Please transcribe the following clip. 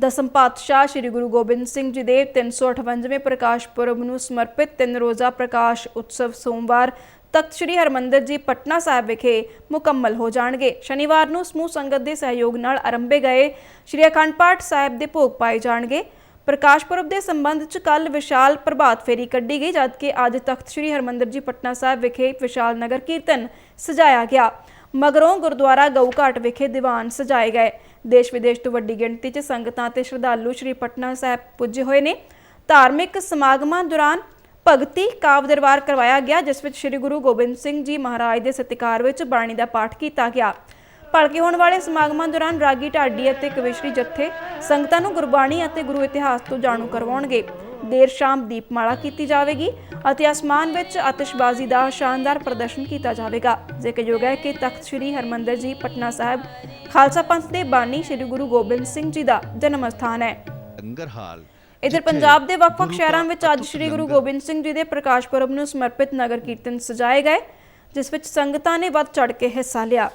ਦਸਮ ਪਾਤਸ਼ਾਹ ਸ੍ਰੀ ਗੁਰੂ ਗੋਬਿੰਦ ਸਿੰਘ ਜੀ ਦੇ 358ਵੇਂ ਪ੍ਰਕਾਸ਼ ਪੁਰਬ ਨੂੰ ਸਮਰਪਿਤ ਤਿੰਨ ਰੋਜ਼ਾ ਪ੍ਰਕਾਸ਼ ਉਤਸਵ ਸੋਮਵਾਰ ਤਖਤ ਸ੍ਰੀ ਹਰਮੰਦਰ ਜੀ ਪਟਨਾ ਸਾਹਿਬ ਵਿਖੇ ਮੁਕੰਮਲ ਹੋ ਜਾਣਗੇ। ਸ਼ਨੀਵਾਰ ਨੂੰ ਸਮੂਹ ਸੰਗਤ ਦੇ ਸਹਿਯੋਗ ਨਾਲ ਆਰੰਭੇ ਗਏ ਸ੍ਰੀ ਅਖੰਡ ਪਾਠ ਸਾਹਿਬ ਦੇ ਭੋਗ ਪਾਏ ਜਾਣਗੇ। ਪ੍ਰਕਾਸ਼ ਪੁਰਬ ਦੇ ਸੰਬੰਧ ਚ ਕੱਲ ਵਿਸ਼ਾਲ ਪ੍ਰਭਾਤ ਫੇਰੀ ਕੱਢੀ ਗਈ, ਜਦਕਿ ਅੱਜ ਤਖਤ ਸ੍ਰੀ ਹਰਮੰਦਰ ਜੀ ਪਟਨਾ ਸਾਹਿਬ ਵਿਖੇ ਵਿਸ਼ਾਲ ਨਗਰ ਕੀਰਤਨ ਸਜਾਇਆ ਗਿਆ। ਮਗਰੋਂ ਗੁਰਦੁਆਰਾ ਗਊ ਘਾਟ ਵਿਖੇ ਦੀਵਾਨ ਸਜਾਏ ਗਏ। ਦੇਸ਼ ਵਿਦੇਸ਼ ਤੋਂ ਵੱਡੀ ਗਿਣਤੀ 'ਚ ਸੰਗਤਾਂ ਤੇ ਸ਼ਰਧਾਲੂ ਸ੍ਰੀ ਪਟਨਾ ਸਾਹਿਬ ਪੁੱਜੇ ਹੋਏ ਨੇ। ਧਾਰਮਿਕ ਸਮਾਗਮਾਂ ਦੌਰਾਨ ਭਗਤੀ ਕਾਵ ਦਰਬਾਰ ਕਰਵਾਇਆ ਗਿਆ, ਜਿਸ ਵਿੱਚ ਸ੍ਰੀ ਗੁਰੂ ਗੋਬਿੰਦ ਸਿੰਘ ਜੀ ਮਹਾਰਾਜ ਦੇ ਸਤਿਕਾਰ ਵਿੱਚ ਬਾਣੀ ਦਾ ਪਾਠ ਕੀਤਾ ਗਿਆ। ਭਲਕੇ ਹੋਣ ਵਾਲੇ ਸਮਾਗਮਾਂ ਦੌਰਾਨ ਰਾਗੀ ਢਾਡੀ ਅਤੇ ਕਵਿਸ਼ਰੀ ਜੱਥੇ ਸੰਗਤਾਂ ਨੂੰ ਗੁਰਬਾਣੀ ਅਤੇ ਗੁਰੂ ਇਤਿਹਾਸ ਤੋਂ ਜਾਣੂ ਕਰਵਾਉਣਗੇ। ਦੇਰ ਸ਼ਾਮ ਦੀਪਮਾਲਾ ਕੀਤੀ ਜਾਵੇਗੀ ਅਤੇ ਅਸਮਾਨ ਵਿੱਚ ਆਤਿਸ਼ਬਾਜ਼ੀ ਦਾ ਸ਼ਾਨਦਾਰ ਪ੍ਰਦਰਸ਼ਨ ਕੀਤਾ ਜਾਵੇਗਾ। ਜ਼ਿਕਰਯੋਗ ਹੈ ਕਿ ਤਖਤ ਸ੍ਰੀ ਹਰਮੰਦਰ ਜੀ ਪਟਨਾ ਸਾਹਿਬ ਖਾਲਸਾ ਪੰਥ ਦੇ ਬਾਨੀ ਸ੍ਰੀ ਗੁਰੂ ਗੋਬਿੰਦ ਸਿੰਘ ਜੀ ਦਾ ਜਨਮ ਸਥਾਨ ਹੈ। ਲੰਗਰ ਹਾਲ ਇਧਰ ਪੰਜਾਬ ਦੇ ਵੱਖ-ਵੱਖ ਸ਼ਹਿਰਾਂ ਵਿੱਚ ਅੱਜ ਸ੍ਰੀ ਗੁਰੂ ਗੋਬਿੰਦ ਸਿੰਘ ਜੀ ਦੇ ਪ੍ਰਕਾਸ਼ ਪੁਰਬ ਨੂੰ ਸਮਰਪਿਤ ਨਗਰ ਕੀਰਤਨ ਸਜਾਏ ਗਏ ਜਿਸ ਵਿੱਚ ਸੰਗਤਾਂ ਨੇ ਵੱਧ ਚੜ੍ਹ ਕੇ ਹਿੱਸਾ ਲਿਆ।